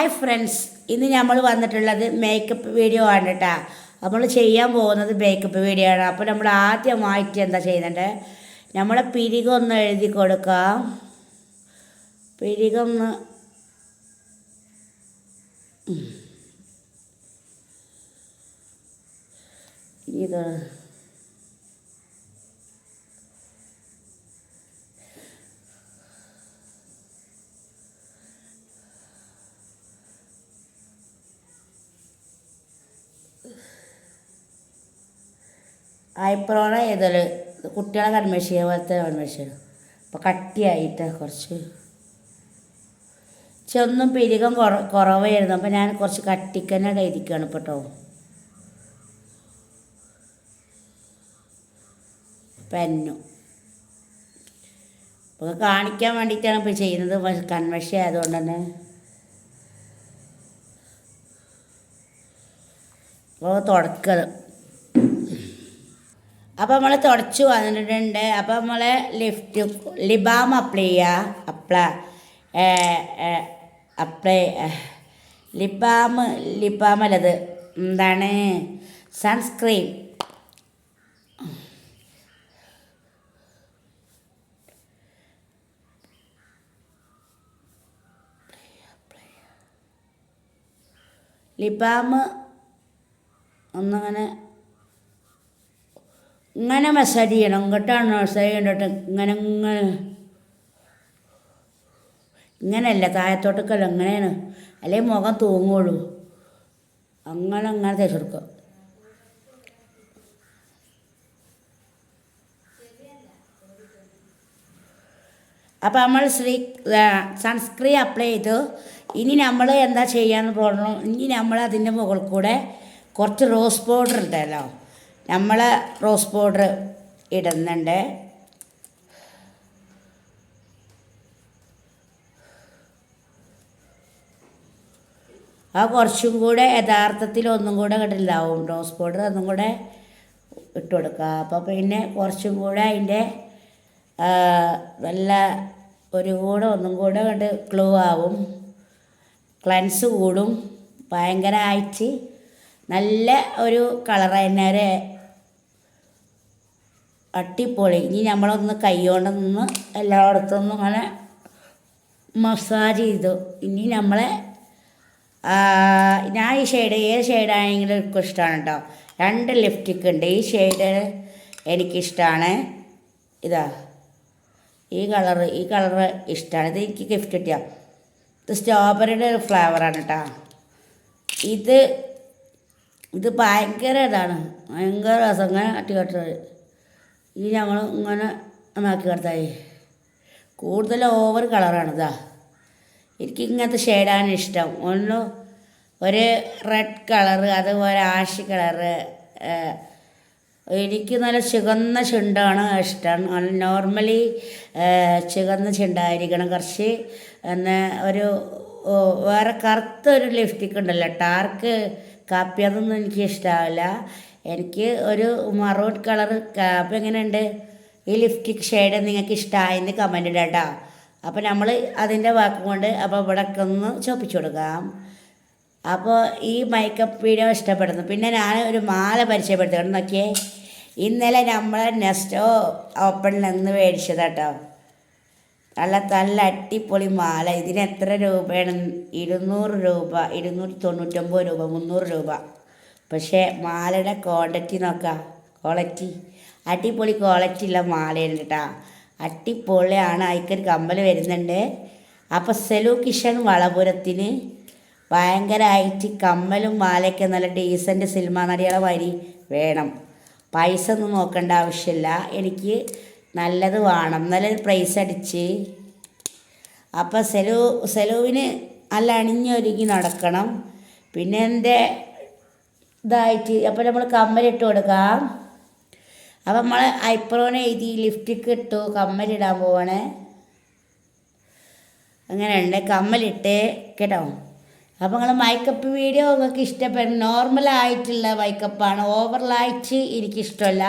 Hi friends ഇന്ന് നമ്മൾ വന്നിട്ടുള്ളത് മേക്കപ്പ് വീഡിയോ ആണ് കേട്ടോ നമ്മൾ ചെയ്യാൻ പോകുന്നത് മേക്കപ്പ് വീഡിയോ ആണ്. അപ്പോൾ നമ്മൾ ആദ്യമായിട്ട് എന്താ ചെയ്യുന്നുണ്ട് നമ്മളെ പിരികൊന്ന് എഴുതി കൊടുക്കാം. പിരികൊന്ന് ഇത്. ഐബ്രോണ ഏതൽ കുട്ടികളെ കൺമേഷൻ പോലത്തെ കൺമേഷൻ അപ്പോൾ കട്ടിയായിട്ട് കുറച്ച്. ചെന്നും പിരികം കുറ കുറവായിരുന്നു. അപ്പോൾ ഞാൻ കുറച്ച് കട്ടിക്കന്നെ ഇരിക്കുകയാണ് ഇപ്പോൾ കേട്ടോ പെന്നു. അപ്പോൾ കാണിക്കാൻ വേണ്ടിയിട്ടാണ് ഇപ്പോൾ ചെയ്യുന്നത്. കൺവെഷൻ ആയതുകൊണ്ട് തന്നെ. അപ്പോൾ തുടക്കത്. അപ്പോൾ നമ്മൾ തുടച്ച് വന്നിട്ടുണ്ട്. അപ്പോൾ നമ്മൾ ലിഫ്റ്റ് ലിബാം അപ്ലൈ ചെയ്യുക apply apply lip balm lip balm അല്ലത് എന്താണ്? സൺസ്ക്രീൻ. ലിബാം ഒന്നങ്ങനെ ഇങ്ങനെ മസാജ് ചെയ്യണം. ഇങ്ങോട്ടാണ് മസാജ് ഇങ്ങനെ ഇങ്ങനെ ഇങ്ങനെയല്ല? താഴത്തോട്ടൊക്കെയല്ല? ഇങ്ങനെയാണ്. അല്ലെങ്കിൽ മുഖം തൂങ്ങുള്ളൂ. അങ്ങനെ അങ്ങനെ തേച്ച് കൊടുക്കുക. അപ്പോൾ നമ്മൾ ശ്രീ സൺസ്ക്രീൻ അപ്ലൈ ചെയ്തു. ഇനി നമ്മൾ എന്താ ചെയ്യാന്ന് പറഞ്ഞു ഇനി നമ്മൾ അതിന്റെ മുകളിൽ കൂടെ കുറച്ച് റോസ് പൗഡർ ഉണ്ടല്ലോ നമ്മൾ റോസ് പൗഡർ ഇടുന്നുണ്ട്. ആ കുറച്ചും കൂടെ യഥാർത്ഥത്തിൽ ഒന്നും കൂടെ ഇടലാവും റോസ് പൗഡർ ഒന്നും കൂടെ ഇട്ട് കൊടുക്കുക. അപ്പോൾ പിന്നെ കുറച്ചും കൂടെ അതിന്റെ നല്ല ഒരു കൂടെ ഒന്നും കൂടെ കണ്ട് ക്ലൂ ആവും. ക്ലൻസ് കൂടും. ഭയങ്കരമായിട്ട് നല്ല ഒരു കളർ തന്നെ അട്ടിപ്പൊളി ഇനി നമ്മളൊന്ന് കൈകൊണ്ടൊന്ന് എല്ലായിടത്തുനിന്നും അങ്ങനെ മസാജ് ചെയ്തു. ഇനി നമ്മളെ ഞാൻ ഈ ഷെയ്ഡ് ഏത് ഷെയ്ഡാണെങ്കിലും എനിക്ക് ഇഷ്ടമാണ് കേട്ടോ രണ്ട് ലിപ്സ്റ്റിക് ഉണ്ട്. ഈ ഷെയ്ഡ് എനിക്കിഷ്ടമാണ് ഇതാ ഈ കളറ് ഈ കളറ് ഇഷ്ടമാണ് ഇത് എനിക്ക് ഗിഫ്റ്റ് കിട്ടിയ. ഇത് സ്ട്രോബെറിയുടെ ഒരു ഫ്ലേവറാണ് കേട്ടോ ഇത് ഇത് ഭയങ്കര ഇതാണ്. ഭയങ്കര രസം. അങ്ങനെ അട്ടി കെട്ടത് ഇത് ഞങ്ങൾ ഇങ്ങനെ നന്നാക്കി കിടത്തായി കൂടുതൽ ഓവർ കളറാണ് ഇതാ. എനിക്ക് ഇങ്ങനത്തെ ഷെയ്ഡാണ് ഇഷ്ടം. ഒന്ന് ഒരു റെഡ് കളറ് അതുപോലെ ആഷ് കളറ് എനിക്ക് നല്ല ചുവന്ന ചുണ്ടാണ് ഇഷ്ടം. നോർമലി ചുവന്ന ചുണ്ടായിരിക്കണം കുറച്ച്. എന്നാൽ ഒരു വേറെ കറുത്ത ഒരു ലിപ്സ്റ്റിക് ഉണ്ടല്ലോ ടാർക്ക് കാപ്പി അതൊന്നും എനിക്ക് ഇഷ്ടമാവില്ല എനിക്ക് ഒരു മറൂൺ കളർ ക്യാപ്പ് എങ്ങനെയുണ്ട്? ഈ ലിപ്സ്റ്റിക് ഷെയ്ഡ് നിങ്ങൾക്ക് ഇഷ്ടമായെന്ന് കമന്റ് ഇടാം കേട്ടോ അപ്പോൾ നമ്മൾ അതിന്റെ വാക്കും കൊണ്ട് അപ്പോൾ ഇവിടെ ഒന്ന് ചോപ്പിച്ചു കൊടുക്കാം. അപ്പോൾ ഈ മേക്കപ്പ് വീഡിയോ ഇഷ്ടപ്പെടുന്നു. പിന്നെ ഞാൻ ഒരു മാല പരിചയപ്പെടുത്തുകയാണ് നോക്കിയേ. ഇന്നലെ നമ്മൾ നെസ്റ്റോ ഓപ്പണിൽ നിന്ന് മേടിച്ചത് കേട്ടോ നല്ല നല്ല അടിപൊളി മാല. ഇതിന് എത്ര രൂപയാണ്? ഇരുന്നൂറ് രൂപ ഇരുന്നൂറ്റി തൊണ്ണൂറ്റൊമ്പത് രൂപ മുന്നൂറ് രൂപ. പക്ഷേ മാലയുടെ ക്വാണ്ടിറ്റി നോക്കാം ക്വാളിറ്റി. അടിപൊളി ക്വാളിറ്റി ഉള്ള മാലയുണ്ട് കേട്ടോ അടിപൊളിയാണ് അതിക്കൊരു കമ്മൽ വരുന്നുണ്ട്. അപ്പോൾ സെലു കിഷൻ വളപുരത്തിന് ഭയങ്കരമായിട്ട് കമ്മലും മാലയൊക്കെ നല്ല ഡീസന്റ് സിനിമ നടികളെ വരി വേണം. പൈസ ഒന്നും നോക്കേണ്ട ആവശ്യമില്ല. എനിക്ക് നല്ലത് വേണം. നല്ലൊരു പ്രൈസ് അടിച്ച്. അപ്പോൾ സെലു സെലുവിന് നല്ല അണിഞ്ഞൊരുങ്ങി നടക്കണം. പിന്നെ എന്റെ ഇതായിട്ട് അപ്പോൾ നമ്മൾ കമ്മലിട്ട് കൊടുക്കാം. അപ്പം നമ്മൾ ഐപ്രോൺ എഴുതി ലിഫ്റ്റിക്ക് ഇട്ടു കമ്മലിടാൻ പോവാണ്. അങ്ങനെയുണ്ട് കമ്മലിട്ട് കേട്ടോ? അപ്പോൾ നിങ്ങൾ മൈക്കപ്പ് വീഡിയോ നിങ്ങൾക്ക് ഇഷ്ടപ്പെടും നോർമലായിട്ടുള്ള ഓവർ ലൈറ്റ് എനിക്കിഷ്ടമല്ല.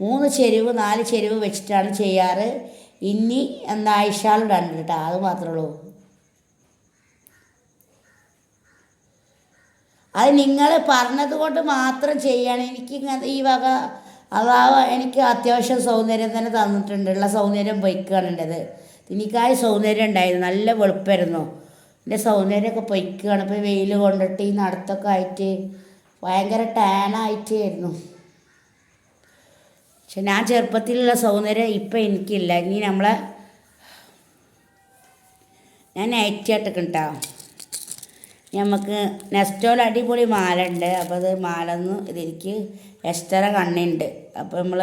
മൂന്ന് ചെരുവ് നാല് ചെരുവ് വെച്ചിട്ടാണ് ചെയ്യാറ്. ഇനി എന്താ ഐഷാളിടാണ്ട് കേട്ടോ. അത് മാത്രമേ ഉള്ളൂ. അത് നിങ്ങൾ പറഞ്ഞത് കൊണ്ട് മാത്രം ചെയ്യാണ്. എനിക്ക് ഇങ്ങനെ ഈ വക അതാവ് എനിക്ക് അത്യാവശ്യം സൗന്ദര്യം തന്നെ തന്നിട്ടുണ്ട്. ഉള്ള സൗന്ദര്യം പൊയ്ക്കുകയാണ് എന്റെത് എനിക്കായ സൗന്ദര്യം ഉണ്ടായിരുന്നു. നല്ല വെളുപ്പായിരുന്നു. എന്റെ സൗന്ദര്യമൊക്കെ പൊയ്ക്കുകയാണ് ഇപ്പോൾ വെയിൽ കൊണ്ടിട്ട് ഈ നടത്തൊക്കെ ആയിട്ട് ഭയങ്കര ടാനായിട്ടായിരുന്നു പക്ഷെ ഞാൻ ചെറുപ്പത്തിലുള്ള സൗന്ദര്യം ഇപ്പം എനിക്കില്ല. ഇനി നമ്മളെ ഞാൻ നൈറ്റ് ആയിട്ടൊക്കെ ഉണ്ടാവും. നമുക്ക് നെസ്റ്റോൽ അടിപൊളി മാല ഉണ്ട് അപ്പോൾ അത് മാലന്ന് ഇതെനിക്ക് ഇതിലേക്ക് കണ്ണുണ്ട്. അപ്പോൾ നമ്മൾ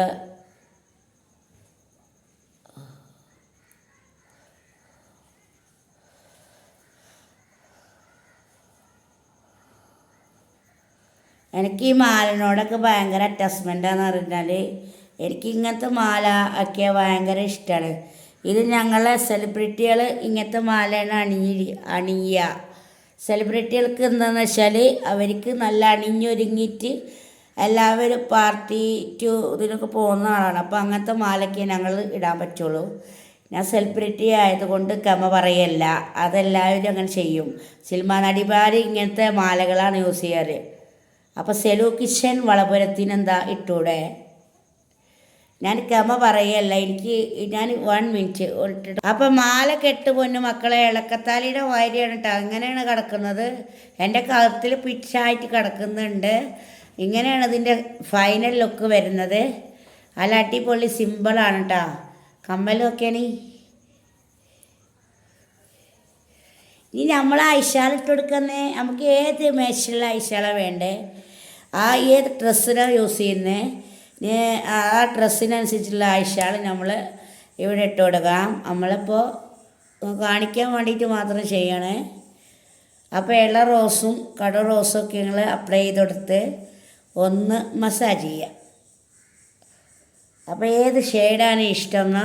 എനിക്ക് ഈ മാലിനോടൊക്കെ ഭയങ്കര അറ്റാച്ച്മെന്റാന്ന് പറഞ്ഞാൽ എനിക്ക് ഇങ്ങനത്തെ മാല ഒക്കെ ഭയങ്കര ഇഷ്ടമാണ് ഇത് ഞങ്ങളെ സെലിബ്രിറ്റികൾ ഇങ്ങനത്തെ മാലയാണ് അണിയി അണിയുക സെലിബ്രിറ്റികൾക്ക് എന്താണെന്ന് വെച്ചാൽ അവർക്ക് നല്ല അണിഞ്ഞൊരുങ്ങിയിട്ട് എല്ലാവരും പാർട്ടി ടു ഇതിനൊക്കെ പോകുന്ന ആളാണ്. അപ്പോൾ അങ്ങനത്തെ മാലയ്ക്ക് ഞങ്ങൾ ഇടാൻ പറ്റുള്ളൂ. ഞാൻ സെലിബ്രിറ്റി ആയതുകൊണ്ട് കമ പറയല്ല. അതെല്ലാവരും അങ്ങനെ ചെയ്യും. സിനിമ നടിമാർ ഇങ്ങനത്തെ മാലകളാണ് യൂസ് ചെയ്യാറ്. അപ്പോൾ സെലു കിഷൻ വളപുരത്തിനെന്താ ഇട്ടൂടെ? ഞാൻ കമ പറയല്ല എനിക്ക് ഞാൻ വൺ മിനിറ്റ് ഇട്ടിട്ട് അപ്പം മാല കെട്ട് പൊന്നു മക്കളെ ഇളക്കത്താലിയുടെ വാരിയാണ് കേട്ടോ അങ്ങനെയാണ് കിടക്കുന്നത്. എന്റെ കഴുത്തിൽ പിച്ചായിട്ട് കിടക്കുന്നുണ്ട്. ഇങ്ങനെയാണ് ഇതിന്റെ ഫൈനൽ ലുക്ക് വരുന്നത്. അല്ല അടിപൊളി സിമ്പിളാണ് കേട്ടോ കമ്മലൊക്കെയാണ് ഇനി നമ്മൾ ഐശാല ഇട്ട് കൊടുക്കുന്നേ. നമുക്ക് ഏത് മേശയിലുള്ള ഐശാല വേണ്ടേ? ആ ഏത് ഡ്രസ്സിനാണ് യൂസ് ചെയ്യുന്നത് ആ ഡ്രസ്സിനനുസരിച്ചുള്ള ആഴ്ചകൾ നമ്മൾ ഇവിടെ ഇട്ട് കൊടുക്കാം. നമ്മളിപ്പോൾ കാണിക്കാൻ വേണ്ടിയിട്ട് മാത്രം ചെയ്യണേ. അപ്പോൾ ഇള റോസും കട റോസും ഒക്കെ നിങ്ങൾ അപ്ലൈ ചെയ്ത് കൊടുത്ത് ഒന്ന് മസാജ് ചെയ്യുക അപ്പോൾ ഏത് ഷെയ്ഡാണ് ഇഷ്ടമെന്ന്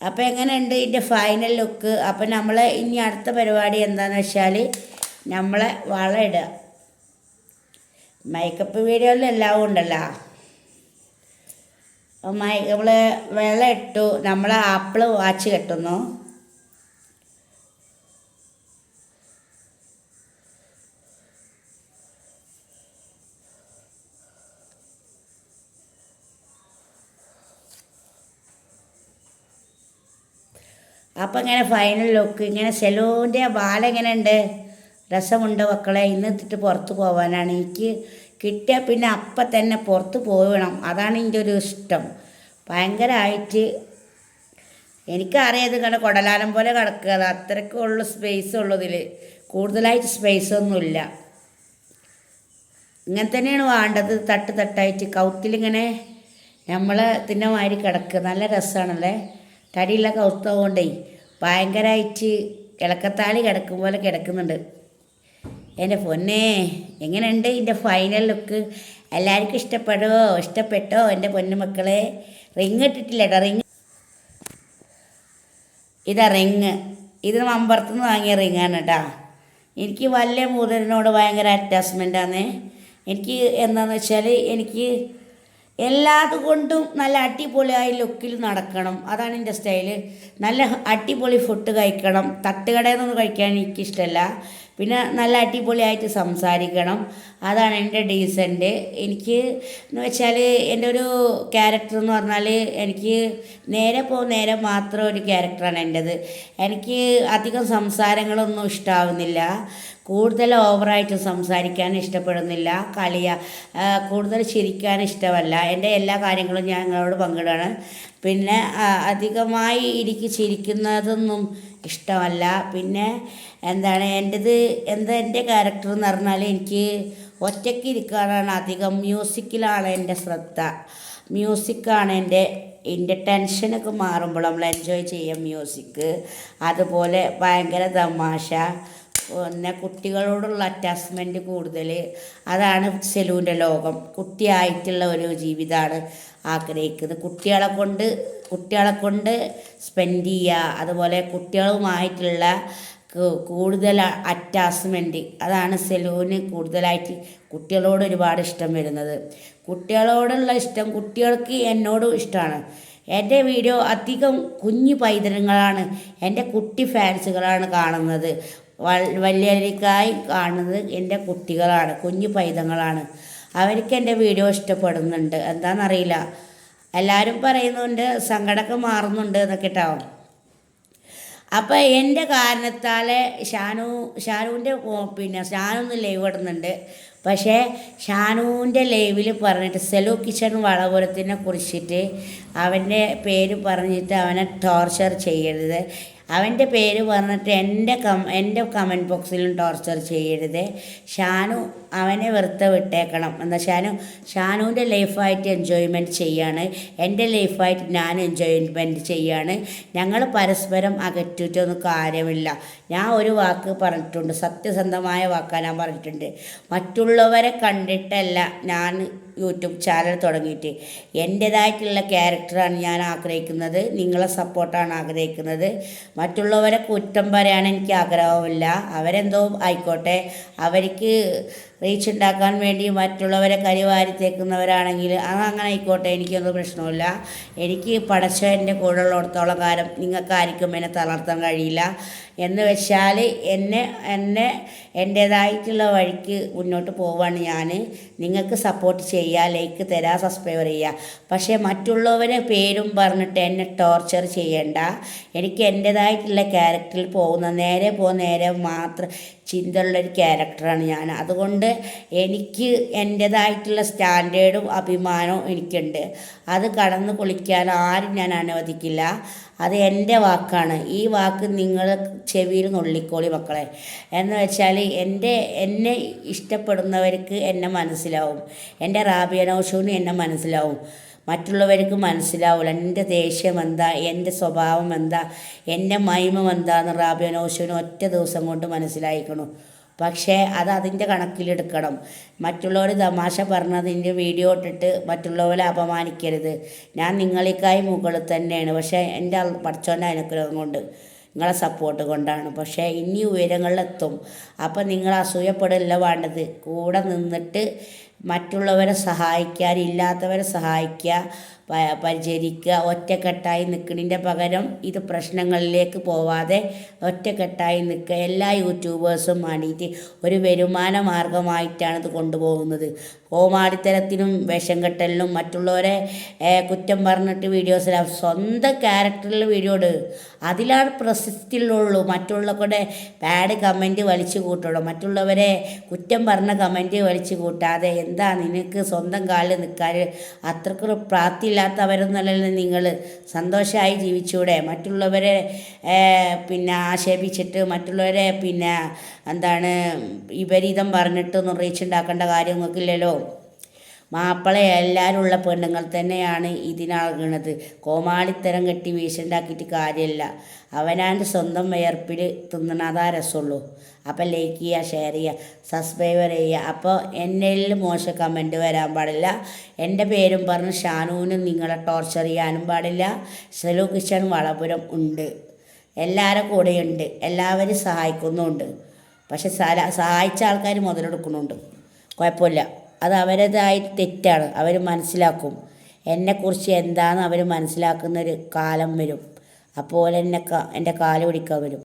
അപ്പോൾ എങ്ങനെയുണ്ട് ഇതിന്റെ ഫൈനൽ ലുക്ക് അപ്പോൾ നമ്മൾ ഇനി അടുത്ത പരിപാടി എന്താണെന്ന് വെച്ചാൽ നമ്മളെ വളം ഇടുക. മേക്കപ്പ് വീഡിയോയിൽ എല്ലാം ഉണ്ടല്ലോ. മൈ നമ്മൾ വെള്ളം ഇട്ടു. നമ്മൾ ആപ്പിൾ വാച്ച് കെട്ടുന്നു. അപ്പം ഇങ്ങനെ ഫൈനൽ ലുക്ക് ഇങ്ങനെ സെലൂന്റെ ബാല എങ്ങനെ ഉണ്ട് രസമുണ്ട് മക്കളെ? ഇന്ന് ഇട്ടിട്ട് പുറത്ത് പോകാനാണ് എനിക്ക് കിട്ടിയാൽ പിന്നെ അപ്പം തന്നെ പുറത്ത് പോകണം അതാണ് എന്റെ ഒരു ഇഷ്ടം. ഭയങ്കരമായിട്ട് എനിക്കറിയാം ഇത് കണ്ട കൊടലാലം പോലെ കിടക്കുക. അത് അത്രയ്ക്കും ഉള്ള സ്പേസ് ഉള്ളതിൽ കൂടുതലായിട്ട് സ്പേസ് ഒന്നുമില്ല. ഇങ്ങനെ തന്നെയാണ് വേണ്ടത്. തട്ട് തട്ടായിട്ട് കൗത്തിലിങ്ങനെ നമ്മൾ തിന്നെ മാതിരി കിടക്കുക. നല്ല രസമാണല്ലേ തടിയുള്ള കൗത്തതുകൊണ്ടേ ഭയങ്കരമായിട്ട് കിളക്കത്താളി കിടക്കും പോലെ കിടക്കുന്നുണ്ട്. എന്റെ പൊന്നേ എങ്ങനെയുണ്ട് ഇതിന്റെ ഫൈനൽ ലുക്ക് എല്ലാവർക്കും ഇഷ്ടപ്പെടുമോ ഇഷ്ടപ്പെട്ടോ? എന്റെ പൊന്നു മക്കളെ? റിങ് ഇട്ടിട്ടില്ല കേട്ടോ റിങ് ഇതാ റിങ് ഇത് മമ്പറത്തുനിന്ന് വാങ്ങിയ റിങ്ങാണ് കേട്ടോ എനിക്ക് വലിയ മൂതരനോട് ഭയങ്കര അറ്റാച്ച്മെന്റാണ് എനിക്ക് എന്താണെന്ന് വെച്ചാൽ എനിക്ക് എല്ലാതുകൊണ്ടും നല്ല അടിപൊളിയായ ലുക്കിൽ നടക്കണം. അതാണ് എന്റെ സ്റ്റൈൽ നല്ല അടിപൊളി ഫുഡ് കഴിക്കണം. തട്ടുകടയിൽ നിന്ന് കഴിക്കാൻ എനിക്കിഷ്ടമല്ല പിന്നെ നല്ല അടിപൊളിയായിട്ട് സംസാരിക്കണം. അതാണ് എന്റെ ഡീസന്റ് എനിക്ക് എന്ന് വെച്ചാൽ എന്റെ ഒരു ക്യാരക്ടർ എന്ന് പറഞ്ഞാൽ എനിക്ക് നേരെ പോ നേരെ മാത്രം ഒരു ക്യാരക്ടറാണ് എന്റെത്. എനിക്ക് അധികം സംസാരങ്ങളൊന്നും ഇഷ്ടാവുന്നില്ല. കൂടുതൽ ഓവറായിട്ട് സംസാരിക്കാൻ ഇഷ്ടപ്പെടുന്നില്ല. കളിയ കൂടുതൽ ചിരിക്കാൻ ഇഷ്ടമല്ല. എന്റെ എല്ലാ കാര്യങ്ങളും ഞാൻ നിങ്ങളോട് പങ്കിടുകയാണ് പിന്നെ അധികമായി എനിക്ക് ചിരിക്കുന്നതൊന്നും ഇഷ്ടമല്ല. പിന്നെ എന്താണ് എന്റെത് എന്താ എന്റെ ക്യാരക്ടർ എന്ന് പറഞ്ഞാൽ എനിക്ക് ഒറ്റയ്ക്ക് ഇരിക്കാനാണ് അധികം. മ്യൂസിക്കിലാണ് എന്റെ ശ്രദ്ധ. മ്യൂസിക്കാണ് എന്റെ എന്റെ ടെൻഷനൊക്കെ മാറുമ്പോൾ നമ്മൾ എൻജോയ് ചെയ്യാം മ്യൂസിക്. അതുപോലെ ഭയങ്കര തമാശ. പിന്നെ കുട്ടികളോടുള്ള അറ്റാച്ച്മെന്റ് കൂടുതൽ അതാണ് സെലൂന്റെ ലോകം. കുട്ടിയായിട്ടുള്ള ഒരു ജീവിതമാണ് ആഗ്രഹിക്കുന്നത്. കുട്ടികളെ കൊണ്ട് കുട്ടികളെ കൊണ്ട് സ്പെൻഡ് ചെയ്യുക. അതുപോലെ കുട്ടികളുമായിട്ടുള്ള കൂടുതൽ അറ്റാച്ച്മെന്റ് അതാണ് സെലൂന് കൂടുതലായിട്ട് കുട്ടികളോട് ഒരുപാട് ഇഷ്ടം വരുന്നത്. കുട്ടികളോടുള്ള ഇഷ്ടം കുട്ടികൾക്ക് എന്നോടും ഇഷ്ടമാണ്. എന്റെ വീഡിയോ അധികം കുഞ്ഞു പൈതൃകങ്ങളാണ്. എന്റെ കുട്ടി ഫാൻസുകളാണ് കാണുന്നത്. വലിയരിക്കായി കാണുന്നത് എന്റെ കുട്ടികളാണ് കുഞ്ഞു പൈതങ്ങളാണ്. അവർക്ക് എന്റെ വീഡിയോ ഇഷ്ടപ്പെടുന്നുണ്ട്. എന്താണെന്നറിയില്ല. എല്ലാവരും പറയുന്നുണ്ട് സങ്കടമൊക്കെ മാറുന്നുണ്ട് എന്നൊക്കെ ഇട്ടാവും അപ്പോൾ എന്റെ കാരണത്താൽ ഷാനു ഷാനുവിന്റെ പിന്നെ ഷാനൊന്ന് ലൈവ് ഇടുന്നുണ്ട്. പക്ഷേ ഷാനുവിന്റെ ലൈവിൽ പറഞ്ഞിട്ട് സെലു കിച്ചൺ വളപുരത്തിനെ കുറിച്ചിട്ട് അവന്റെ പേര് പറഞ്ഞിട്ട് അവനെ ടോർച്ചർ ചെയ്യരുത്. അവന്റെ പേര് പറഞ്ഞിട്ട് എന്റെ കം എന്റെ കമന്റ് ബോക്സിലും ടോർച്ചർ ചെയ്യരുത്. ഷാനു അവനെ വെറുതെ വിട്ടേക്കണം. എന്താ ഷാനു? ഷാനുവിന്റെ ലൈഫായിട്ട് എൻജോയ്മെന്റ് ചെയ്യാണ്. എന്റെ ലൈഫായിട്ട് ഞാൻ എൻജോയ്മെന്റ് ചെയ്യാണ്. ഞങ്ങൾ പരസ്പരം അകറ്റിയിട്ടൊന്നും കാര്യമില്ല. ഞാൻ ഒരു വാക്ക് പറഞ്ഞിട്ടുണ്ട്. സത്യസന്ധമായ വാക്കാണ് ഞാൻ പറഞ്ഞിട്ടുണ്ട്. മറ്റുള്ളവരെ കണ്ടിട്ടല്ല ഞാൻ യൂട്യൂബ് ചാനൽ തുടങ്ങിയിട്ട്. എന്റേതായിട്ടുള്ള ക്യാരക്ടറാണ് ഞാൻ ആഗ്രഹിക്കുന്നത്. നിങ്ങളെ സപ്പോർട്ടാണ് ആഗ്രഹിക്കുന്നത്. മറ്റുള്ളവരെ കുറ്റം പറയാൻ എനിക്ക് ആഗ്രഹമില്ല അവരെന്തോ ആയിക്കോട്ടെ. അവർക്ക് റീച്ച് ഉണ്ടാക്കാൻ വേണ്ടി മറ്റുള്ളവരെ കരിവാരി തേക്കുന്നവരാണെങ്കിൽ അത് അങ്ങനെ ആയിക്കോട്ടെ എനിക്കൊന്നും പ്രശ്നമില്ല. എനിക്ക് പടച്ചവന്റെ കൂടെ ഉള്ളിടത്തോളം കാലം നിങ്ങൾക്കായിരിക്കും എന്നെ തളർത്താൻ കഴിയില്ല. എന്ന് വെച്ചാൽ എന്നെ എന്നെ എന്റേതായിട്ടുള്ള വഴിക്ക് മുന്നോട്ട് പോവാണ് ഞാൻ. നിങ്ങൾക്ക് സപ്പോർട്ട് ചെയ്യുക ലൈക്ക് തരാ സബ്സ്ക്രൈബ് ചെയ്യുക. പക്ഷേ മറ്റുള്ളവരെ പേരും പറഞ്ഞിട്ട് എന്നെ ടോർച്ചർ ചെയ്യേണ്ട. എനിക്ക് എന്റേതായിട്ടുള്ള ക്യാരക്ടറിൽ പോകുന്ന നേരെ പോ നേരെ മാത്രം ചിന്തയുള്ളൊരു ക്യാരക്ടറാണ് ഞാൻ. അതുകൊണ്ട് എനിക്ക് എന്റേതായിട്ടുള്ള സ്റ്റാൻഡേർഡും അഭിമാനവും എനിക്കുണ്ട്. അത് കടന്നു കുളിക്കാൻ ആരും ഞാൻ അനുവദിക്കില്ല. അത് എന്റെ വാക്കാണ്. ഈ വാക്ക് നിങ്ങൾ ചെവിയിൽ നുള്ളിക്കോളി മക്കളെ. എന്ന് വെച്ചാൽ എന്റെ എന്നെ ഇഷ്ടപ്പെടുന്നവർക്ക് എന്നെ മനസ്സിലാവും. എന്റെ റാബിയനോഷുവിന് എന്നെ മനസ്സിലാവും. മറ്റുള്ളവർക്ക് മനസ്സിലാവില്ല എന്റെ ദേഷ്യം എന്താ? എന്റെ സ്വഭാവം എന്താ? എന്റെ മൈമം എന്താന്ന് റാബിയനോഷുവിന് ഒറ്റ ദിവസം കൊണ്ട് മനസ്സിലായിക്കണു. പക്ഷേ അത് അതിന്റെ കണക്കിലെടുക്കണം. മറ്റുള്ളവർ തമാശ പറഞ്ഞതിന്റെ വീഡിയോ ഇട്ടിട്ട് മറ്റുള്ളവരെ അപമാനിക്കരുത്. ഞാൻ നിങ്ങളേക്കായി മുകളിൽ തന്നെയാണ്. പക്ഷേ എന്റെ പഠിച്ചോന്റെ അനുഗ്രഹം കൊണ്ട് നിങ്ങളെ സപ്പോർട്ട് കൊണ്ടാണ്. പക്ഷേ ഇനി ഉയരങ്ങളിലെത്തും അപ്പം നിങ്ങൾ അസൂയപ്പെടില്ല വേണ്ടത്. കൂടെ നിന്നിട്ട് മറ്റുള്ളവരെ സഹായിക്കാൻ ഇല്ലാത്തവരെ സഹായിക്കുക പരിചരിക്കുക. ഒറ്റക്കെട്ടായി നിൽക്കുന്നതിന്റെ പകരം ഇത് പ്രശ്നങ്ങളിലേക്ക് പോവാതെ ഒറ്റക്കെട്ടായി നിൽക്കുക. എല്ലാ യൂട്യൂബേഴ്സും വേണ്ടിയിട്ട് ഒരു വരുമാന മാർഗമായിട്ടാണ് ഇത് കൊണ്ടുപോകുന്നത്. കോമാടിത്തരത്തിനും വേഷം കെട്ടലിനും മറ്റുള്ളവരെ കുറ്റം പറഞ്ഞിട്ട് വീഡിയോസിൽ സ്വന്തം ക്യാരക്ടറിൽ വീഡിയോ ഇട്. അതിലാണ് പ്രശസ്തിയുള്ളൂ മറ്റുള്ളവരുടെ ബാഡ് കമന്റ് വലിച്ചു കൂട്ടുള്ളൂ. മറ്റുള്ളവരെ കുറ്റം പറഞ്ഞ കമന്റ് വലിച്ചു കൂട്ടാതെ എന്താ നിനക്ക് സ്വന്തം കാലിൽ നിൽക്കാൻ അത്രയ്ക്ക് പ്രാപ്തിയില്ലാത്തവരൊന്നുമല്ലല്ലോ നിങ്ങൾ സന്തോഷമായി ജീവിച്ചൂടെ. മറ്റുള്ളവരെ പിന്നെ ആക്ഷേപിച്ചിട്ട് മറ്റുള്ളവരെ പിന്നെ എന്താണ് വിപരീതം പറഞ്ഞിട്ട് നിറയിച്ചുണ്ടാക്കേണ്ട ഉണ്ടാക്കേണ്ട കാര്യം നിങ്ങൾക്കില്ലല്ലോ മാപ്പിള എല്ലാവരും ഉള്ള പെണ്ണുങ്ങൾ തന്നെയാണ് ഇതിനാകുന്നത് കോമാളിത്തരം കെട്ടി വീശുണ്ടാക്കിയിട്ട് കാര്യമില്ല അവനാന്റെ സ്വന്തം വിയർപ്പിൽ തിന്നണതാ രസമുള്ളൂ. അപ്പോൾ ലൈക്ക് ചെയ്യുക ഷെയർ ചെയ്യുക സബ്സ്ക്രൈബർ ചെയ്യുക. അപ്പോൾ എന്നിൽ മോശം കമന്റ് വരാൻ പാടില്ല. എന്റെ പേരും പറഞ്ഞ് ഷാനുവിനും നിങ്ങളെ ടോർച്ചർ ചെയ്യാനും പാടില്ല. സെലു കിച്ചൺ വളപുരം ഉണ്ട്. എല്ലാവരും കൂടെയുണ്ട്. എല്ലാവരും സഹായിക്കുന്നുമുണ്ട് പക്ഷെ സഹായിച്ച ആൾക്കാർ മുതലെടുക്കുന്നുണ്ട്. കുഴപ്പമില്ല. അത് അവരതായി തെറ്റാണ്. അവർ മനസ്സിലാക്കും. എന്നെക്കുറിച്ച് എന്താണെന്ന് അവർ മനസ്സിലാക്കുന്നൊരു കാലം വരും. അപ്പോൾ എന്നെ എന്റെ കാൽ പിടിക്കാൻ വരും.